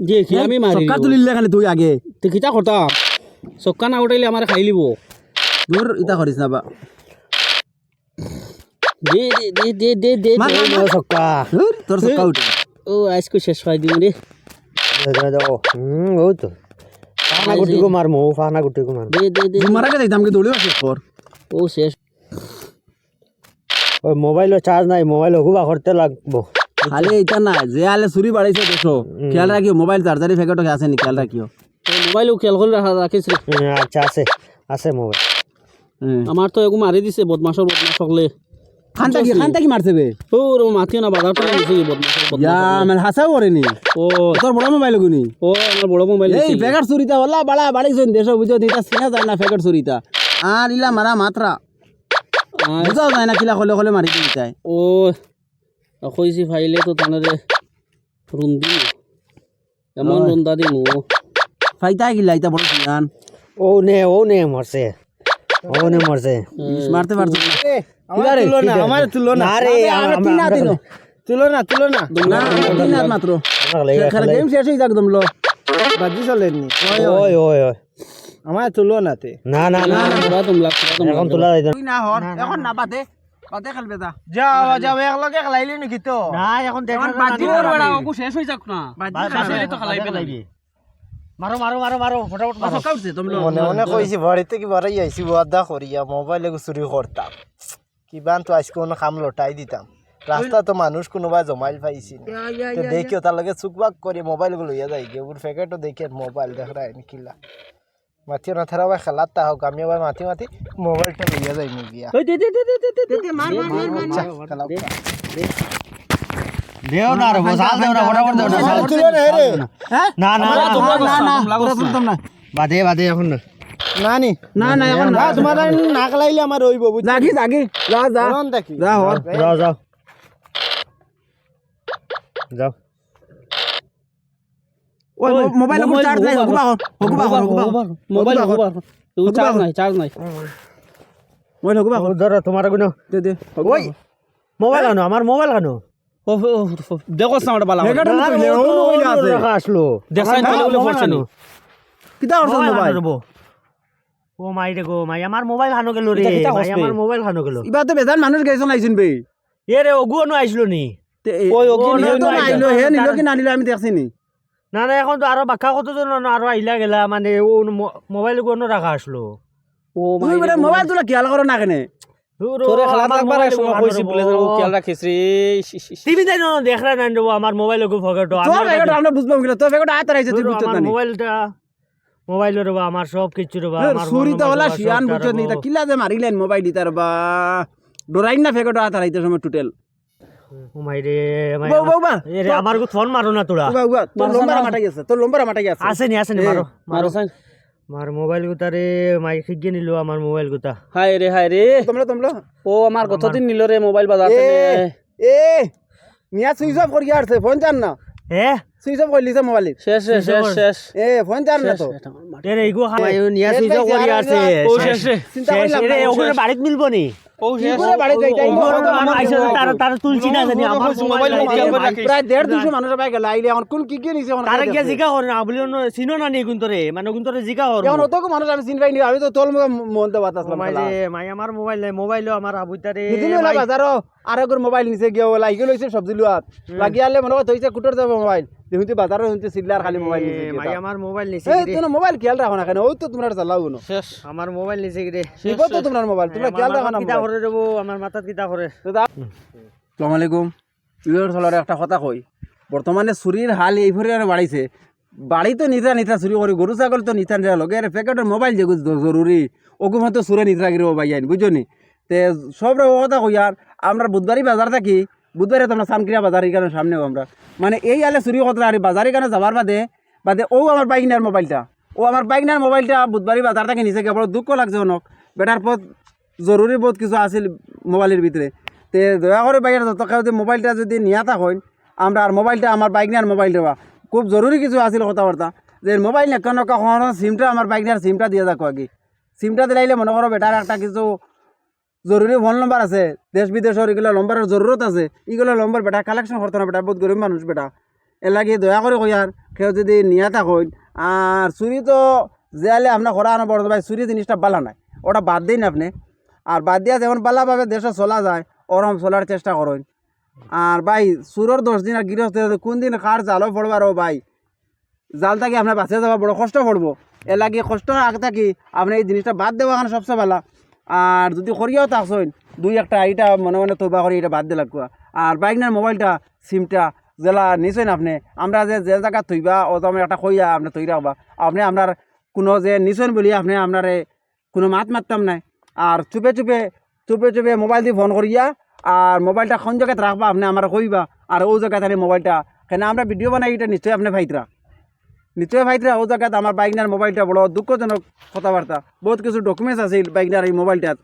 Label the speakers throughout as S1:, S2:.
S1: দেখি আমি মারি
S2: চক্কা তুলিলে খালি তুই আগে
S1: তো কিতা কথা চক্কা না উঠাইলে আমার খাই লিব
S2: দূর ইতা করিস না বা
S1: দে দে দে দে দে দে
S2: মার, মার, মার।
S3: সক্কা
S2: তোর চক্কা উঠে
S1: ও আজকে শেষ হয় দিম রে
S3: হুম ও তো ফানা গুটিকো মারমু ফানা গুটিকো মারমু
S1: দে দে দে
S2: তোমার আগে যাইতাম কি দৌড়িও শেষ কর
S1: ও শেষ
S3: ওই মোবাইলও চার্জ নাই মোবাইল হুবা করতে লাগবো
S2: খালি এটা না যে আলে চুরি বাড়াইছে দেখো খেয়াল রাখিও মোবাইল চার্জারি ফেকেটক আছে নি খেয়াল রাখিও
S1: মোবাইলও খেয়াল করে রাখা রাখিস
S3: আচ্ছা আছে আছে মোবাইল
S1: আমার তো এগু মারি দিছে বদমাসর বদমাস সকলে।
S2: খানটা কি খানটা কি মারছে বে?
S1: ও রে মাতিও না বাজার তো নিছে বদমাসর
S2: ইয়া মানে হাসাও করেনি
S1: ও
S2: তোর বড় মোবাইল গুনি
S1: ও আমার বড় মোবাইল
S2: এই ফেকেট চুরিটা হলা বাড়া বাড়াইছেন দেশ বুঝো দিতা চিনা যায় না ফেকেট চুরিটা আর ইলা মারা মাত্রা বুঝাও যায় না কিলা কলে কলে মারি দিতাই
S1: ও কইছি ফাইলে তো তানারে রুন্দি এমন রুন্দা দিমু।
S2: ফাইতা গিলা ইতা বড় সিয়ান?
S3: ও নে ও নে মরছে। ও নে মরছে।
S2: মারতে পারছ না।
S3: কিলা রে, কিলা? না রে
S2: আরে
S3: আমরা-
S2: তিন হাত
S3: আমরা-
S2: দিলো।
S4: তুলনা তুলনা।
S2: না তিন হাত মাত্র। খেলা। গেম শেষ হয়ে যাক দমলো।
S4: বাজি চলেননি।
S3: ওই ওই। ওই
S4: আমার তুলনাতে।
S3: না না না
S1: পুরা তোমলা পুরা তোমলা
S3: এখন তোলা যাইতো
S2: না হর এখন না। বাদে বাদে খেলবে তা
S4: যাও যাও একলগে খেলাইলি নাকি তো
S3: না এখন দেখ
S1: ওগু শেষ হই যাক না শেষ তো খালাইবে
S3: মারো মারো মারো মারো ফটাফট মারো
S2: কাউছে তোমলো
S4: মনে মনে কইছি বাড়িতে কি বাড়াই আইছি ওয়াদা করিয়া মোবাইলে চুরি করতাম কিবান তো আজকে কোনো কাম লটাই দিতাম রাস্তা তো মানুষ কোনোবা জমাইল পাইছি না। তো দেখিও তার লগে চুকবাক করে মোবাইলগুলো লইয়া যাই গিয়ে ওর প্যাকেটও দেখে মোবাইল দেখ রায় কিলা মাতিও না থারা ভাই খেলার তা হোক আমি আবার মাতি মাতি মোবাইলটা লইয়া যাই নি গিয়া
S1: ওই দে দে দে দে দে দে
S4: আচ্ছা, খেলাও।
S3: দেও না রে বসাল দেও না ফটাফট দেও না
S2: হ্যাঁ
S3: না না না
S1: তোমরা
S2: না না
S1: তোমরা
S2: তোমরা তুলতাম না
S3: বাদে বাদে এখন না
S4: না নি
S2: না না এখন
S4: না তোমার না খেলাইলে আমার রইব বুঝছি
S2: জাগি জাগি যা যা
S4: কোন দেখি
S2: যা হর
S3: যাও যাও যাও
S2: ওই মোবাইল চার্জ নাই হর হকুবা হর
S1: মোবাইল ওভার চার্জ নাই চার্জ নাই।
S2: মোবাইল হর
S3: ধরো তোমার গুনো
S2: দে দে।
S3: ওই মোবাইল আনো আমার মোবাইল আনো।
S1: ও দেখো সামনে বালা
S3: আসলো।
S1: দেখাই
S3: আমার
S1: তাহলে বলে নি।
S2: কিতা করছ
S3: মোবাইল ও মাই রে গো মাই আমার মোবাইল হানো গেল রে।
S1: হসবে?
S3: আমার মোবাইল হানো গেল।
S2: ইবা তো বেজান মানুষ গেছন আইছিন বে?
S3: এ রে ওগুও নো আইছিল নি।
S2: তে
S1: ওই ওকে
S2: ও
S1: নিয়ে
S2: তো আইলো হে নিল কি না নিল আমি দেখছি নি।
S3: না না এখন তো আরও বাক্কা কতজন আরও আইলা গেলা মানে ও মোবাইলগুলো রাখা আসলো
S1: ও
S2: তুমি বেটা মোবাইল তোলা খেয়াল করো না কেনে?
S1: তোরে খেলা থাকবার এক সময় কইছি বলে যে খেয়াল রাখিস রে
S3: টিভি তাই না দেখরা না দেবো আমার মোবাইল গো ফগটো
S2: তোর ফেকেট আমরা বুঝবাম গিলা তোর ফেকেট আয় তারাইছে তুই
S3: আমার
S2: না
S3: মোবাইলটা মোবাইল রবা আমার সব কিছু রবা আমার
S2: সুরিতা
S3: মন
S2: হলা শিয়ান
S3: সবটা
S2: বুঝছ নি তা কিলা যে মারিলেন মোবাইল দিতার বা ডরাইন না ফেকেট আয় তারাইতে সময় টোটাল
S3: ও মাই রে মাই
S2: বউ বউ বা
S3: এ আমার গো ফোন মারো না তোরা।
S2: উবা উবা তোর লম্বা মাটাই আছে তোর লম্বা মাটাই আছে
S3: আছে নি আছে নি
S2: এ,
S3: মারো
S1: মারো।
S3: মার মোবাইল গুতা রে মাই খিগে নিলো আমার মোবাইল গুতা।
S1: হায় রে হায় রে।
S2: তোমরা তোমরা।
S1: ও আমার কতদিন নিল রে মোবাইল বাজার
S2: এ এ মিয়া সুইচ অফ করিয়া আসছে ফোন জান না।
S3: হে
S2: সুইচ অফ করলিছে মোবাইল।
S1: শেষ শেষ শেষ শেষ।
S2: এ ফোন জান না তো।
S3: রে ইগো খাই নিয়া সুইচ
S2: পাইছে,
S3: করি
S2: আর
S3: আছে
S1: ও শেষ শেষ।
S2: চিন্তা করলাম
S3: রে
S2: না,
S3: ওগুলো বাড়িত মিলবো নি?
S1: ও শেষ।
S2: করে বাড়ি যাইতাই না।
S3: ওগুলো তো মানুষ আইছে তার তার তুলছি না জানি আমার মোবাইল
S2: খাইতে
S3: গিয়া
S2: আছে।
S3: জিকা হর না বলি চিনো না নি মানে গুন্তরে জিকা হর
S2: এখন অতক আমি চিনি পাইনি আমি তো তোর মনতে বাতাসলাম
S3: মাই রে মাই আমার মোবাইল নাই মোবাইলও আমার আবুতারে
S2: বুঝলি না বাজারও আর একর মোবাইল নিছে গিয়ে লাগি লইছে সবজি লুয়াত। লাগি আলে মনে হয় কুটর যাব মোবাইল। সিল্লার খালি মোবাইল নিছে
S3: মাই আমার মোবাইল নিছে
S2: এই মোবাইল খেয়াল রাখো না কেন? ওই তো তোমরা চালাও না।
S1: শেষ।
S3: আমার মোবাইল নিছে রে
S2: বিপদ তো তোমার মোবাইল তোমরা খেয়াল রাখো না
S3: কিতা করে দেবো আমার মাথাত কিতা করে
S2: সালাম আলাইকুম। ইউর একটা কথা কই। বর্তমানে চুরির হাল এইভাবে আর বাড়িছে। বাড়ি তো নিতা নিতা চুরি করি গরু ছাগল তো নিতা নিতা লগে। প্যাকেটের মোবাইল যে জরুরি ওগুলো তো চুরে নিতা গিয়ে বাই আইন বুঝছ নি তে সব রকম কথা কই আর। আমরা বুধবারই বাজার থাকি বুধবারে তোমরা সামক্রিয়া বাজার এখানে সামনেও আমরা? মানে এই আলে চুরি কথা আর বাজার এখানে যাবার বাদে বাদে ও আমার বাইকনার মোবাইলটা। ও আমার বাইকনার মোবাইলটা বুধবারই বাজার থেকে নিচে গিয়ে বড় দুঃখ লাগছে অনেক বেটার পথ জরুরি বহুত কিছু আছিল মোবাইলের ভিতরে। তে দয়া করে বাইরে যত যদি মোবাইলটা যদি নিয়া থাকেন আমরা আর মোবাইলটা আমার বাইক নিয়ার মোবাইল দেওয়া খুব জরুরি কিছু আছিল কথাবার্তা। যে মোবাইল নেকা নকা সিমটা আমার বাইক নিয়ার সিমটা দিয়ে থাকো আগে। সিমটা দিলাইলে মনে করো বেটার একটা কিছু জরুরি ফোন নম্বর আছে। দেশ বিদেশের এগুলো নম্বরের জরুরত আছে। এগুলো নম্বর বেটা কালেকশন করতে না বেটা, বহুত গরিব মানুষ বেটা। এর লাগে দয়া করে কই আর কেউ যদি নিয়ে থাকুন আর চুরি তো যেয়ালে আপনার করা আনা বড় ভাই চুরি জিনিসটা বালা নাই। ওটা বাদ দিন আপনি। আর বাদ দিয়া যেমন বালাভাবে দেশে চলা যায় ওরম চলার চেষ্টা করুন আর ভাই চুরোর দশ দিন আর গৃহস্থ কোন দিন কার জালও পড়বার ও ভাই। জাল থাকি আপনার বাঁচিয়ে যাওয়া বড় কষ্ট পড়ব এর লাগে কষ্ট আগ থাকি আপনি এই জিনিসটা বাদ দেওয়া সবচেয়ে ভালো আর যদি করিয়াও থাকছেন দুই একটা এইটা মনে মনে তৈবা করে এটা বাদ দিয়ে লাগবো। আর বাইকনার মোবাইলটা সিমটা জেলা নিছেন আপনি? আমরা যে যে জায়গা থইবা ও তো একটা কইয়া আপনি তৈরি রাখবা আপনি আপনার কোনো যে নিছেন বলি আপনি আপনার কোনো মাত মারতাম নাই। আর চুপে চুপে চুপে চুপে মোবাইল দিয়ে ফোন করিয়া আর মোবাইলটা কোন জায়গায় রাখবা আপনি আমার কইবা আর ও জায়গায় তাহলে মোবাইলটা, কেন আমরা ভিডিও বানাই এটা নিশ্চয়ই আপনি ভাইতরা নিশ্চয় ভাইতরা ও জায়গাত আমার বাইকনার মোবাইলটা বড় দুঃখজনক কথাবার্তা বহুত কিছু ডকুমেন্টস আছে বাইকনার এই মোবাইলটাত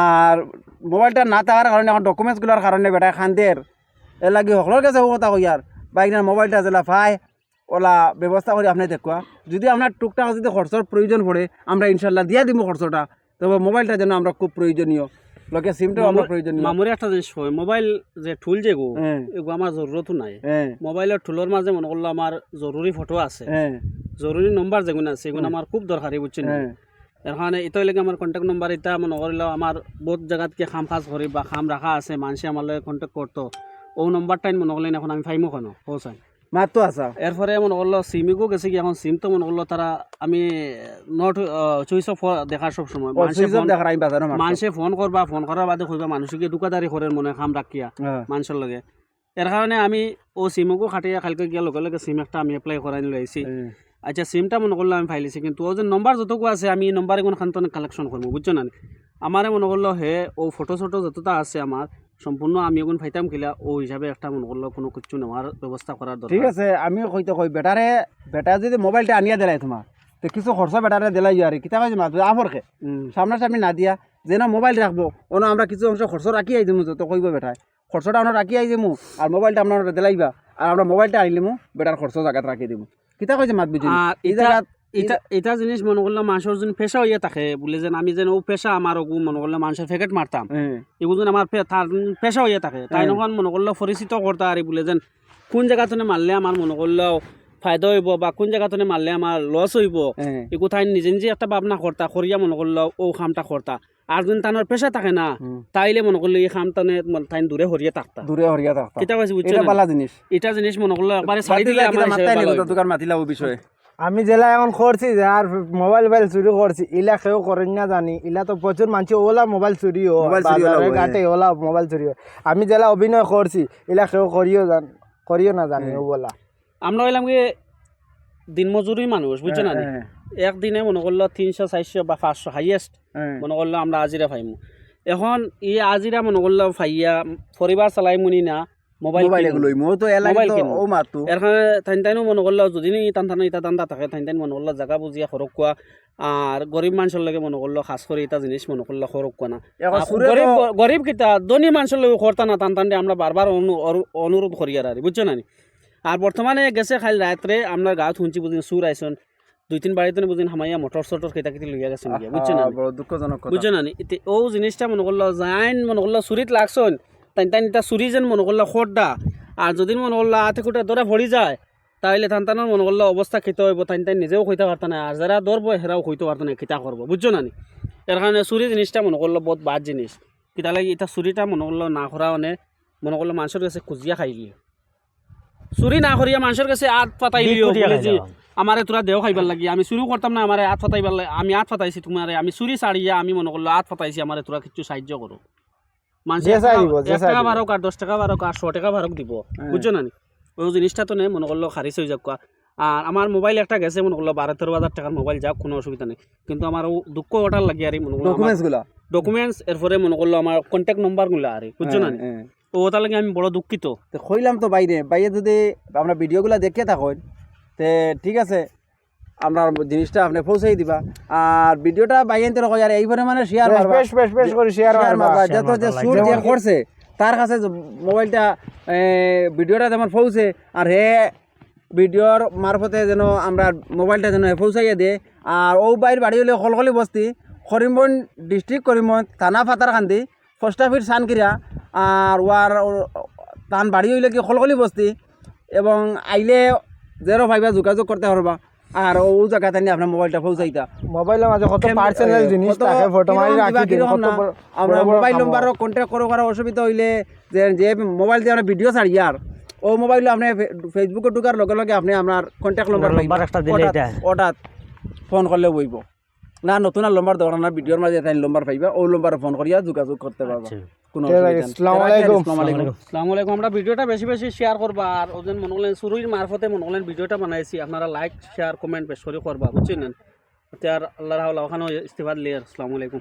S2: আর মোবাইলটা না থাকার কারণে এখন ডকুমেন্টসগুলোর কারণে বেটা খান্দের এর লাগে সকলের কাছে কথা কই আর বাইকনার মোবাইলটা যেলা পায় ওলা ব্যবস্থা করে আপনি দেখুয়া যদি আপনার টুকটাক যদি খরচর প্রয়োজন পড়ে আমরা ইনশাল্লাহ দিয়া দিব খরচটা তবে মোবাইলটা যেন আমরা খুব প্রয়োজনীয় লোকে সিমটাও আমরা প্রয়োজনীয়।
S1: মামুরে একটা জিনিস হয় মোবাইল যে ঠুল যে গো
S2: হ্যাঁ।
S1: আমার জরুরতো নাই।
S2: হ্যাঁ।
S1: মোবাইলের ঠুলোর মাঝে মনে করল আমার জরুরি ফটো আছে।
S2: হ্যাঁ।
S1: জরুরি নম্বর যেগুলো আছে এগুলো আমার খুব দরকারি বুঝছেন
S2: হ্যাঁ।
S1: এর কারণে এটা লাগে আমার কন্ট্যাক্ট নম্বর এটা মনে করল আমার বহুত জায়গাত কি খাম খাস করি বা খাম রাখা আছে মানুষে আমার কন্ট্যাক্ট করতো ও নম্বরটাই মনে করলেন এখন আমি ফাইমো কেন? পৌঁছাই
S2: মাতো আসা
S1: এরপরে মনে করল সিমিকও গেছে কি এখন সিম তো মনে করল তারা আমি নট চুইস অফ দেখার সব সময়। মানুষে ফোন- করবা ফোন করার বাদে কইবা মানুষকে দোকাদারি করে মনে খাম রাখিয়া মানুষের লগে। এর কারণে আমি ও সিমকো খাটিয়া কালকে গিয়া লগে লগে সিম একটা আমি এপ্লাই করাই নিয়ে আইছি। আচ্ছা সিমটা মনে করল আমি ফাইলিছি কিন্তু ও যে নম্বর যতটুকু আছে আমি এই নম্বরে কোনো খান কালেকশন করব বুঝছ না আমারে মনে করল হে ও ফটো ফটো যতটা আছে আমার সম্পূর্ণ আমি এখন ফাইতাম কিলা ও হিসাবে একটা মনে করল কোনো কিছু নেওয়ার ব্যবস্থা করার
S2: ঠিক আছে আমিও কইতে কই বেটারে বেটা যদি মোবাইলটা আনিয়া দিলাই তোমার তো কিছু খরচ বেটারে দিলাই আর কিতা কাজ মা তুই আফরকে। সামনাসামনি না দিয়া যেন মোবাইল রাখব ওনো আমরা কিছু অংশ খরচ রাখি আই দিমু তো কইব বেটায় খরচটা আমরা রাখি আই দিমু আর মোবাইলটা আপনার দিলাইবা আর আমরা মোবাইলটা আনিলিমু বেটার খরচ জায়গাত রাখি দিমু। কিতা কইছে মাত বুঝি এই জায়গাত
S1: এটা এটা জিনিস মনে করলে মানুষের যেন পেশা হইয়া থাকে। বলে যেন আমি যেন ও পেশা আমার ওগু মনে করলে মানুষের ফেকেট মারতাম।
S2: হ্যাঁ,
S1: এগুলো আমার তার পেশা হইয়া থাকে। তাই
S2: হ্যাঁ।
S1: নখন মনে করলে পরিচিত করতে আর বলে যেন কোন জায়গাতনে মারলে আমার মনে করলেও ফায়দা হইব বা কোন জায়গাতনে মারলে আমার লস হইব?
S2: হ্যাঁ,
S1: এগু তাই নিজে নিজে একটা ভাবনা করতা করিয়া মনে করল ও খামটা করতা। আর যদি তানোর পেশা থাকে না তাইলে মনে করলে এই খাম টানে তাই দূরে হরিয়ে থাকতা।
S2: দূরে হরিয়া থাকতাম
S1: কিতা কইছি বুঝছ
S2: এটা? বালা জিনিস।
S1: এটা জিনিস মনে করলে একবারে ছাড়ি দিলে আমার
S2: মাত্তাই
S1: হিসেবে
S2: নিব
S1: ভালো
S2: তো
S1: হইব।
S2: দোকান মাতিলা ও বিষয়ে।
S4: আমি জেলা এখন করছি যে আর মোবাইল মোবাইল চুরি করছি। ইলা কেউ করেন না জানি। ইলা তো প্রচুর মানুষ ওলা মোবাইল চুরি হয়।
S2: মোবাইল ওলা
S4: ঘাটে ওলা মোবাইল চুরি হয়। আমি জেলা অভিনয় করছি ইলা কেউ করিও জান করিও না জানি ও বলা
S1: আমরা হইলাম কি দিন মজুরি মানুষ বুঝছ না
S2: হ্যাঁ,
S1: একদিনে মনে করল তিনশো চারশো বা পাঁচশো হাইয়েস্ট
S2: হ্যাঁ,
S1: মনে করল আমরা আজিরা ফাইমু এখন ই আজিরা মনে করল ফাইয়া পরিবার চালাই মুনি না। মোবাইল
S2: মোবাইল
S1: কিনুন।
S2: এগুলোই মো তো
S1: মোবাইল
S2: তো। ও মাতো।
S1: এর থাইন মনে করল যদি নি টান টানো ইটা টান্দা থাকে থাইন তাইন মনে করল জাগা বুঝিয়া খরক কোয়া আর গরিব মানুষের লগে মনে করল খাস করে এটা জিনিস মনে করল খরক কোয়া না।
S2: এখন
S1: আর গরিব গরিব কিতা ধনী মানুষের লগে করতা না টান টান আমরা বারবার অনুরোধ করি আর বুঝছ না আর বর্তমানে গেছে খালি রাত্রে আমরা গাঁত শুনছি বুঝিন সুর আইসন দুই তিন বাড়িতে বুঝিন হামাইয়া মোটর সোটর কেটা কেটে লইয়া গেছেন বুঝছ না
S2: বড় দুঃখজনক
S1: বুঝছ না ও জিনিসটা মনে করল যাইন মনে করল চুরিত লাগছন তাই তাই এটা চুরি যেন মনে করল খোরডা। আর যদি মনে করল আতে খুঁটে ধরে ভরি যায় তাহলে তান তানোর মনে করল অবস্থা খেতে হইব তাই তাই নিজেও কইতে পারতো না। আর যারা ধরবো হেরাও কইতে পারতো না কিতা করব বুঝছ না? এর কারণে চুরি জিনিসটা মনে করল বহুত বাদ জিনিস। কিতা লাগে এটা চুরিটা মনে করল না করা মানে মনে করল মানুষের কাছে খুঁজিয়া খাইলি চুরি না করিয়া মানুষের কাছে আত
S3: খাইলাম।
S1: আমারে তোরা দেও খাইবার লাগি আমি চুরি করতাম না আমারে আত ফাটাইবার লাগি আমি আত ফাটাইছি তোমারে আমি চুরি ছাড়িয়া আমি মনে করল আত ফাটাইছি আমারে তোরা কিছু সাহায্য করো এক টাকা বারোক আর দশ টাকা বারোক আর শ টাকা বারোক দিব। বুঝছ না ওই জিনিসটা তো নেই মনে করল খারিজ হয়ে যাক আর আমার মোবাইল একটা গেছে মনে করল বারো তেরো হাজার টাকার মোবাইল যাক কোনো অসুবিধা নেই। কিন্তু আমার ও দুঃখ ওটার লাগে আর মনে করল
S2: ডকুমেন্টস
S1: এরপরে মনে করল আমার কন্ট্যাক্ট নম্বরগুলো আর বুঝছ না নি? ও ওটার লাগে আমি বড় দুঃখিত।
S2: তো কইলাম তো বাইরে বাইরে যদি আমরা ভিডিওগুলো দেখে থাকেন তে ঠিক আছে। আমরা জিনিসটা আপনি পৌঁছাই দিবা। আর ভিডিওটা বাইরে তো কই আর এইভাবে মানে শেয়ার মারবা।
S4: বেশ বেশ বেশ করে শেয়ার
S2: মারবা যত যে সুর যে করছে তার কাছে মোবাইলটা ভিডিওটা যেমন পৌঁছে আর হে ভিডিওর মারফতে যেন আমরা মোবাইলটা যেন পৌঁছাইয়া দে। আর ও বাইর বাড়ি হলে কলকলি বস্তি করিমগঞ্জ ডিস্ট্রিক্ট করিমগঞ্জ থানা ফাতারকান্দি পোস্ট অফিস সানকিরা আর ওয়ার তান বাড়ি হইলে কি কলকলি বস্তি এবং আইলে জেরো ফাইভে যোগাযোগ করতে পারবা। আর ও জায়গাতে নিয়ে আপনার মোবাইলটা পৌঁছাইতা
S4: মোবাইলের মাঝে কত পার্সোনাল জিনিস থাকে ফটো মারি রাখি দিন কত
S2: আমরা মোবাইল
S4: কাম
S2: কন্টাক্ট করো করার অসুবিধা হইলে যে যে মোবাইল দিয়ে আমরা ভিডিও ছাড়ি আর। ও মোবাইল আপনি ফেসবুকে ঢুকার লগে লগে আপনি আপনার কন্টাক্ট নাম্বার
S3: একটা
S2: ওটা ফোন করলে বইব না নতুন আর লম্বার দেওয়ার না ভিডিওর মাঝে তাই লম্বার পাইবা ও লম্বার ফোন করিয়া যোগাযোগ করতে পারবা কোনো
S4: ঠিক আছে,
S2: অসুবিধা নেই।
S4: আসসালামু আলাইকুম।
S2: আসসালামু আলাইকুম।
S1: আসসালামু আলাইকুম। আমরা ভিডিওটা বেশি বেশি শেয়ার করবা আর ওজন মনে করলেন শুরুর মারফতে মনে করলেন ভিডিওটা বানাইছি। আপনারা লাইক শেয়ার কমেন্ট বেশ করে করবা বুঝছেন? আর আল্লাহ ওখানে ইস্তেফাদ লিয়ার আসসালামু আলাইকুম।